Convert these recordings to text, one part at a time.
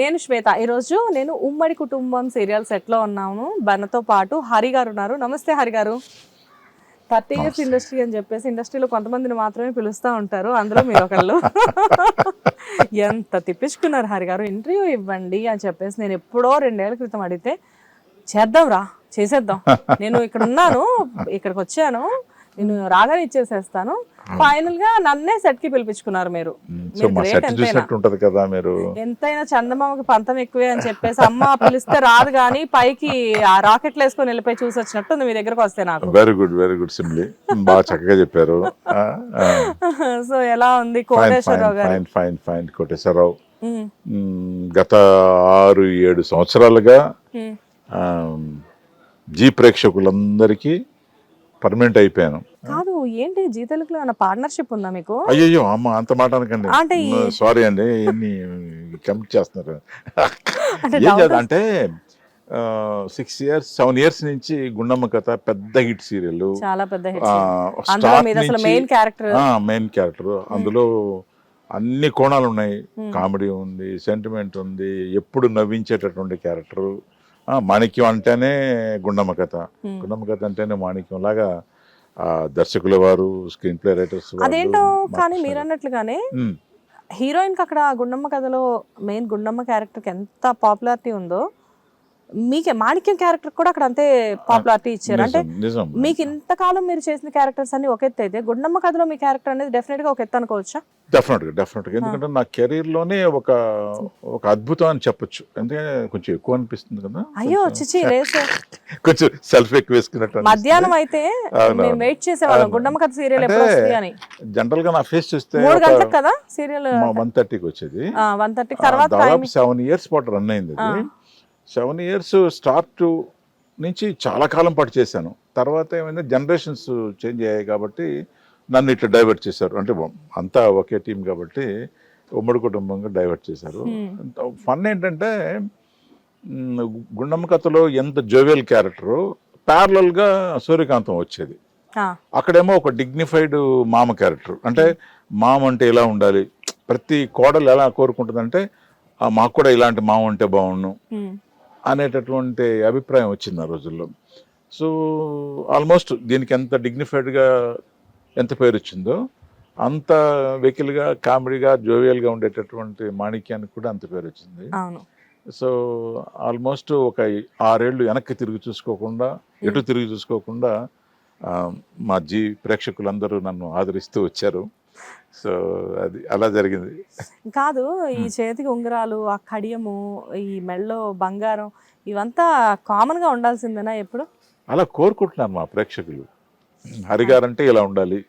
నేను శ్వేత. ఈరోజు నేను ఉమ్మడి కుటుంబం సీరియల్ సెట్లో ఉన్నాను. బనతో పాటు హరి గారు ఉన్నారు. నమస్తే హరి గారు. థర్టీ ఇయర్స్ ఇండస్ట్రీ అని చెప్పేసి ఇండస్ట్రీలో కొంతమందిని మాత్రమే పిలుస్తూ ఉంటారు. అందులో మీరు ఒకళ్ళు. ఎంత తిప్పించుకున్నారు హరి గారు. ఇంటర్వ్యూ ఇవ్వండి అని చెప్పేసి నేను ఎప్పుడో రెండేళ్ళ క్రితం అడిగితే చేద్దాం రా చేసేద్దాం. నేను ఇక్కడ ఉన్నాను ఇక్కడికి వచ్చాను. నేను రాగానే ఇచ్చేసేస్తాను. ఫైనల్గా నన్నే సెట్కి పిలిపించుకున్నారు మీరు. ఉంటది కదా మీరు. ఎంతైనా చందమామకి పంతం ఎక్కువే అని చెప్పేసి అమ్మ పిలిస్తే రాదు కానీ పైకి ఆ రాకెట్లు వేసుకొని వెళ్ళిపోయి చూసి వచ్చినట్టు మీ దగ్గరకు వస్తే నాకు. Very good very good simply బాగా చక్కగా చెప్పారు. సో ఎలా ఉంది కోటేశ్వరరావు గారు? Fine fine Koteswararao. గత ఆరు ఏడు సంవత్సరాలుగా జీ ప్రేక్షకులందరికీ పర్మనెంట్ అయిపోయాను. కాదు ఏంటి? జీ తెలుగులో ఏమైనా పార్ట్నర్షిప్ ఉందా మీకు? అయ్యయ్యో అమ్మ అంత మాట అనకండి. అంటే ఈ- సారీ అండి ఎన్ని కమిట్ చేస్తున్నారు. అంటే ఏం doubt? చేద్దాం? అంటే సిక్స్ ఇయర్స్ సెవెన్ ఇయర్స్ నుంచి గుండమ్మ కథ పెద్ద హిట్ సీరియల్. చాలా పెద్ద హిట్ ఆ, అందులో start మీద అసలు నుంచి- మెయిన్ క్యారెక్టర్ మెయిన్ క్యారెక్టర్ అందులో అన్ని కోణాలు ఉన్నాయి. కామెడీ ఉంది సెంటిమెంట్ ఉంది ఎప్పుడు నవ్వించేటటువంటి క్యారెక్టర్ మాణిక్యం అంటేనే గుండమ్మ కథ గుండమ్మ కథ అంటేనే మాణిక్యం. లాగా ఆ, దర్శకుల వారు స్క్రీన్ ప్లే రైటర్స్ అదేంటో కానీ మీరు అన్నట్లుగానే హీరోయిన్కి అక్కడ గుండమ్మ కథలో మెయిన్ గుండమ్మ క్యారెక్టర్కి ఎంత పాపులారిటీ ఉందో మీకే మాణిక్యం క్యారెక్టర్ కూడా అక్కడ అంతే పాపులారిటీ ఇచ్చారు. అంటే మీకు ఇంతకాలం మీరు చేసిన క్యారెక్టర్స్ అన్ని ఒక ఎత్తు అయితే గుండమ్మ కథలో మీ క్యారెక్టర్ అనేది డెఫినెట్గా ఒక ఎత్తు అనుకోవచ్చా? డెఫినెట్గా డెఫినెట్గా ఎందుకంటే నా కెరీర్లోనే ఒక ఒక అద్భుతం అని చెప్పొచ్చు. ఎందుకంటే కొంచెం ఎక్కువ అనిపిస్తుంది కదా. అయ్యో చిచి కొంచెం సెల్ఫ్ ఎక్కువ వేసుకున్నట్టు. మధ్యాహ్నం అయితే. మేము వెయిట్ చేసేవాళ్ళం. గుండమ్మ కథ సీరియల్ ఎప్పుడు వస్తుంది అని. జనరల్గా నా ఫేస్ చూస్తే మూడు గంటలకు కదా సీరియల్ వన్ థర్టీకి వచ్చేది. వన్ థర్టీ తర్వాత సెవెన్ ఇయర్స్ పాటు రన్ అయింది సెవెన్ ఇయర్స్ స్టార్ట్ నుంచి చాలా కాలం పాటు చేశాను. తర్వాత ఏమైంది జనరేషన్స్ చేంజ్ అయ్యాయి కాబట్టి నన్ను ఇట్లా డైవర్ట్ చేశారు. అంటే అంతా ఒకే టీం కాబట్టి ఉమ్మడి కుటుంబంగా డైవర్ట్ చేశారు. ఫన్ ఏంటంటే గుండమ్మ కథలో ఎంత జోవియల్ క్యారెక్టర్గా సూర్యకాంతం వచ్చేది. అక్కడేమో ఒక డిగ్నిఫైడ్ మామ క్యారెక్టర్. అంటే మామ అంటే ఇలా ఉండాలి? ప్రతి కోడలు ఎలా కోరుకుంటుందంటే "ఆ, మాకు కూడా ఇలాంటి మామ ఉంటే బాగుండు. అనేటటువంటి అభిప్రాయం వచ్చింది ఆ రోజుల్లో. సో ఆల్మోస్ట్ దీనికి ఎంత డిగ్నిఫైడ్గా ఎంత పేరు వచ్చిందో అంత వెకిల్గా కామెడీగా జోవియల్గా ఉండేటటువంటి మాణిక్యానికి కూడా అంత పేరు వచ్చింది. సో ఆల్మోస్ట్ ఒక ఆరేళ్ళు వెనక్కి తిరిగి చూసుకోకుండా ఎటు తిరిగి చూసుకోకుండా మా జీ ప్రేక్షకులందరూ నన్ను ఆదరిస్తూ వచ్చారు. సో అది అలా జరిగింది. కాదు ఈ చేతికి ఉంగరాలు ఆ కడియము ఈ మెళ్ళో బంగారం ఇవంతా కామన్గా ఉండాల్సిందేనా ఎప్పుడు? అలా కోరుకుంటున్నారు మా ప్రేక్షకులు. హరిగారంటే ఇలా ఉండాలి.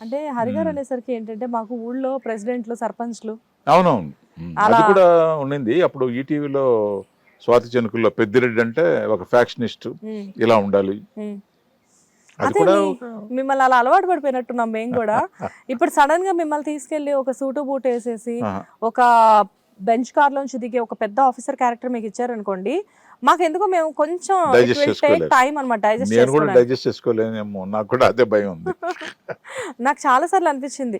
అంటే హరిగారు అనేసరికి ఏంటంటే మాకు ఊళ్ళో ప్రెసిడెంట్లు సర్పంచ్లు. అవునవును. అది అలా- కూడా ఉండింది. అప్పుడు ఈటీవీలో స్వాతి చెనుకుల్లో పెద్దిరెడ్డి అంటే ఒక ఫ్యాక్షనిస్ట్ ఇలా ఉండాలి. అది మిమ్మల్ని అలా అలవాటు పడిపోయినట్టున్నాం మేము కూడా. ఇప్పుడు సడన్గా మిమ్మల్ని తీసుకెళ్ళి ఒక సూటు బూట్ వేసేసి. ఒక బెంచ్ కార్ లోంచి దిగే ఒక పెద్ద ఆఫీసర్ క్యారెక్టర్ మీకు ఇచ్చారనుకోండి మాకు ఎందుకో మేము కొంచెం. టైం అనమాట డైజెస్ట్ నేను కూడా చేసుకోవడానికి. డైజెస్ట్ చేసుకోలేనేమో నాకు కూడా అదే భయం ఉంది. నాకు చాలా సార్లు అనిపించింది.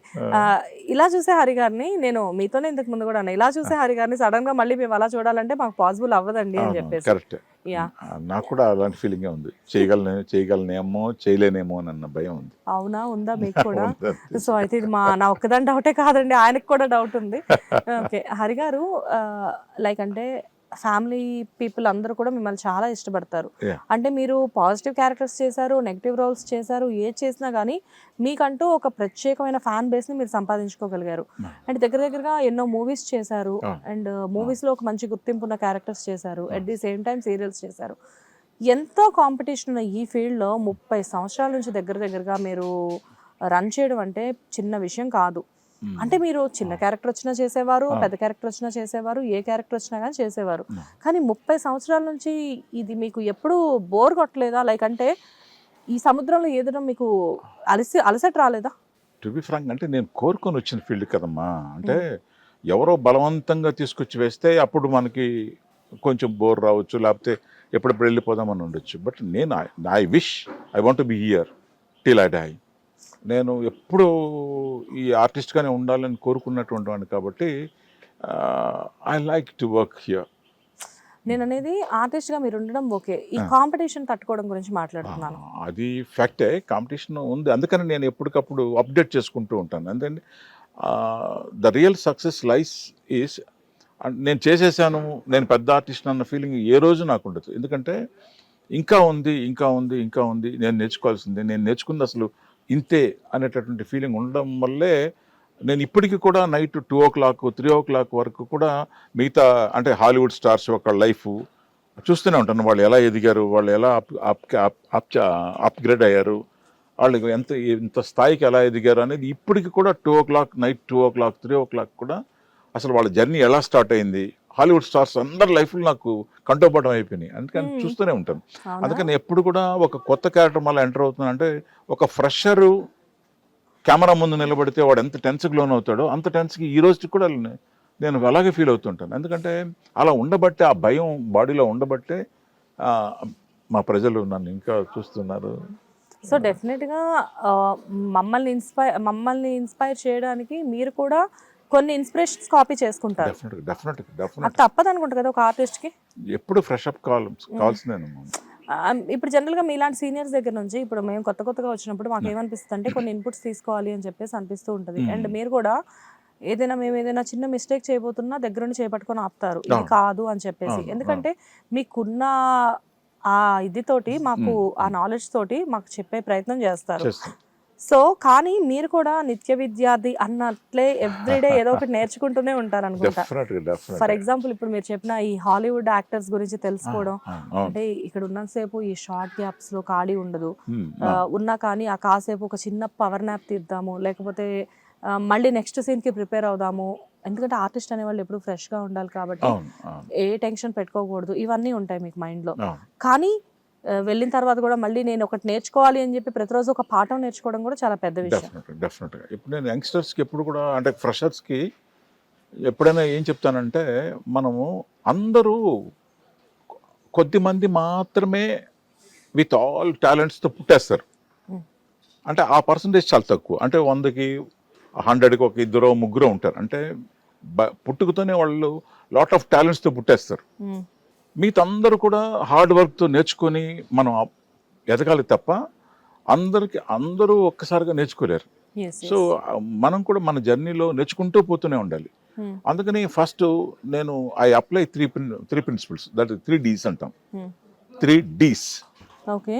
ఇలా చూసే హరి గారిని నేను మీతోనే ఇంతకు ముందు కూడా అన్నా ఇలా చూసే హరి గారిని సడన్గా మళ్ళీ మేము అలా చూడాలంటే మాకు పాసిబుల్ అవ్వదండి అని చెప్పేసి. నాకు కూడా అలాంటి ఫీలింగ్ ఉంది. చేయగలనే చేయగలనేమో చేయలేనేమో అని అన్న భయం ఉంది. అవునా? ఉందా మీకు కూడా. సో అయితే ఇది మా నా ఒక్కదాని డౌటే కాదండి. ఆయనకు కూడా డౌట్ ఉంది. ఓకే హరి గారు లైక్ అంటే ఫ్యామిలీ పీపుల్ అందరూ కూడా మిమ్మల్ని చాలా ఇష్టపడతారు. అంటే మీరు పాజిటివ్ క్యారెక్టర్స్ చేశారు నెగిటివ్ రోల్స్ చేశారు ఏది చేసినా కానీ మీకంటూ ఒక ప్రత్యేకమైన ఫ్యాన్ బేస్ని మీరు సంపాదించుకోగలిగారు Hmm. అంటే దగ్గర దగ్గరగా ఎన్నో మూవీస్ చేశారు అవును. అండ్ మూవీస్లో ఒక మంచి గుర్తింపు ఉన్న క్యారెక్టర్స్ చేశారు at the same time serials చేశారు ఎంతో కాంపిటీషన్ ఉన్న ఈ ఫీల్డ్లో ముప్పై సంవత్సరాల నుంచి దగ్గర దగ్గరగా మీరు రన్ చేయడం అంటే చిన్న విషయం కాదు. అంటే మీరు చిన్న క్యారెక్టర్ వచ్చినా చేసేవారు పెద్ద క్యారెక్టర్ వచ్చినా చేసేవారు ఏ క్యారెక్టర్ వచ్చినా కానీ చేసేవారు. Hmm. కానీ ముప్పై సంవత్సరాల నుంచి ఇది మీకు ఎప్పుడు బోర్ కొట్టలేదా? లైక్ అంటే ఈ సముద్రంలో ఈదడం మీకు అలసి అలసట రాలేదా? టు బి ఫ్రాంక్ అంటే నేను కోరుకొని వచ్చిన ఫీల్డ్ కదమ్మా. అంటే ఎవరో బలవంతంగా తీసుకొచ్చి వేస్తే అప్పుడు మనకి కొంచెం బోర్ రావచ్చు లేకపోతే ఎప్పుడెప్పుడు వెళ్ళిపోదామని ఉండొచ్చు. బట్ నేను I wish I want be here till I die నేను ఎప్పుడు ఈ ఆర్టిస్ట్గానే ఉండాలని కోరుకున్నటువంటి వాడిని కాబట్టి I like to work here నేను అనేది ఆర్టిస్ట్గా మీరు ఉండడం ఓకే. ఈ కాంపిటీషన్ తట్టుకోవడం గురించి మాట్లాడుతున్నాను. అది ఫ్యాక్టే. కాంపిటీషన్ ఉంది. అందుకని నేను ఎప్పటికప్పుడు అప్డేట్ చేసుకుంటూ ఉంటాను. ఎందుకంటే the real success lies is నేను చేసేసాను నేను పెద్ద ఆర్టిస్ట్ అన్న ఫీలింగ్ ఏ రోజు నాకు ఉండదు. ఎందుకంటే ఇంకా ఉంది ఇంకా ఉంది ఇంకా ఉంది నేను నేర్చుకోవాల్సిందే. నేను నేర్చుకుంది అసలు ఇంతే అనేటటువంటి ఫీలింగ్ ఉండడం వల్లే నేను ఇప్పటికీ కూడా night two o'clock three o'clock వరకు కూడా మిగతా అంటే హాలీవుడ్ స్టార్స్ యొక్క లైఫ్ చూస్తూనే ఉంటాను. వాళ్ళు ఎలా ఎదిగారు వాళ్ళు ఎలా అప్ అప్ అప్గ్రేడ్ అయ్యారు వాళ్ళు ఎంత ఇంత స్థాయికి ఎలా ఎదిగారు అనేది ఇప్పటికి కూడా two o'clock night two o'clock three o'clock కూడా అసలు వాళ్ళ జర్నీ ఎలా స్టార్ట్ అయింది హాలీవుడ్ స్టార్స్ అందరి లైఫ్లో నాకు కంటోపడం అయిపోయినాయి అందుకని. చూస్తూనే ఉంటాను? అందుకని ఎప్పుడు కూడా ఒక కొత్త క్యారెక్టర్ మళ్ళీ ఎంటర్ అవుతున్నా అంటే ఒక ఫ్రెషరు కెమెరా ముందు నిలబడితే వాడు ఎంత టెన్స్కి లోన్ అవుతాడో అంత టెన్స్కి ఈ రోజుకి కూడా నేను అలాగే ఫీల్ అవుతుంటాను ఎందుకంటే అలా ఉండబట్టే ఆ భయం బాడీలో ఉండబట్టే మా ప్రజలు నన్ను ఇంకా చూస్తున్నారు సో డెఫినెట్గా ఆ, మమ్మల్ని ఇన్స్పైర్ మమ్మల్ని ఇన్స్పైర్ చేయడానికి మీరు కూడా కొన్ని ఇన్స్పిరేషన్స్ కాపీ చేసుకుంటారు. డెఫినెట్గా డెఫినెట్గా అది డెఫినెట్ తప్పదు అనుకుంటా కదా ఒక ఆర్టిస్ట్కి ఎప్పుడు ఫ్రెష్ అప్ కావాలి కావాల్సిందేను ఆ, ఇప్పుడు జనరల్గా మీలాంటి సీనియర్స్ దగ్గర నుంచి ఇప్పుడు మేము కొత్త కొత్తగా వచ్చినప్పుడు మాకు ఏమనిపిస్తుంది అంటే కొన్ని ఇన్పుట్స్ తీసుకోవాలి అని చెప్పేసి అనిపిస్తూ ఉంటుంది. Hmm. అండ్ మీరు కూడా ఏదైనా మేము ఏదైనా చిన్న మిస్టేక్ చేయబోతున్నా దగ్గర నుండి చేపట్టుకొని ఆపుతారు. ఇది. కాదు అని చెప్పేసి. ఎందుకంటే మీకున్న ఆ ఇది తోటి మాకు ఆ నాలెడ్జ్ తోటి మాకు చెప్పే ప్రయత్నం చేస్తారు. సో కానీ మీరు కూడా నిత్య విద్యార్థి అన్నట్లే ఎవ్రీడే ఏదో ఒకటి నేర్చుకుంటూనే ఉంటారు అనుకుంటా ఫర్ ఎగ్జాంపుల్ ఇప్పుడు మీరు చెప్పిన ఈ హాలీవుడ్ యాక్టర్స్ గురించి తెలుసుకోవడం అంటే ఇక్కడ ఉన్నంతసేపు ఈ షార్ట్ గ్యాప్స్లో ఖాళీ ఉండదు. ఉన్నా కానీ ఆ కాసేపు ఒక చిన్న పవర్ నాప్ తీద్దాము లేకపోతే మళ్ళీ నెక్స్ట్ సీన్కి ప్రిపేర్ అవుదాము. ఎందుకంటే ఆర్టిస్ట్ అనేవాళ్ళు ఎప్పుడు ఫ్రెష్గా ఉండాలి కాబట్టి ఏ టెన్షన్ పెట్టుకోకూడదు. ఇవన్నీ ఉంటాయి మీకు మైండ్లో కానీ వెళ్ళిన తర్వాత కూడా మళ్ళీ నేను ఒకటి నేర్చుకోవాలి అని చెప్పి ప్రతిరోజు ఒక పాఠం నేర్చుకోవడం కూడా చాలా పెద్ద విషయం. డెఫినెట్గా ఇప్పుడు నేను యంగ్స్టర్స్కి ఎప్పుడు కూడా అంటే ఫ్రెషర్స్కి ఎప్పుడైనా ఏం చెప్తానంటే మనము అందరూ కొద్ది మంది మాత్రమే విత్ ఆల్ టాలెంట్స్తో పుట్టేస్తారు. అంటే ఆ పర్సంటేజ్ చాలా తక్కువ. అంటే వందకి హండ్రెడ్కి ఒక ఇద్దరు ముగ్గురు ఉంటారు. అంటే పుట్టుకతోనే వాళ్ళు లాట్ ఆఫ్ టాలెంట్స్తో పుట్టేస్తారు. మిగతా అందరూ కూడా హార్డ్ వర్క్తో నేర్చుకొని మనం ఎదగాలి తప్ప అందరికి అందరూ ఒక్కసారిగా నేర్చుకోలేరు. సో మనం కూడా మన జర్నీలో నేర్చుకుంటూ పోతూనే ఉండాలి. ఉమ్, అందుకని ఫస్ట్ నేను I apply three three principles that three Ds అంటాం. Three డీస్ okay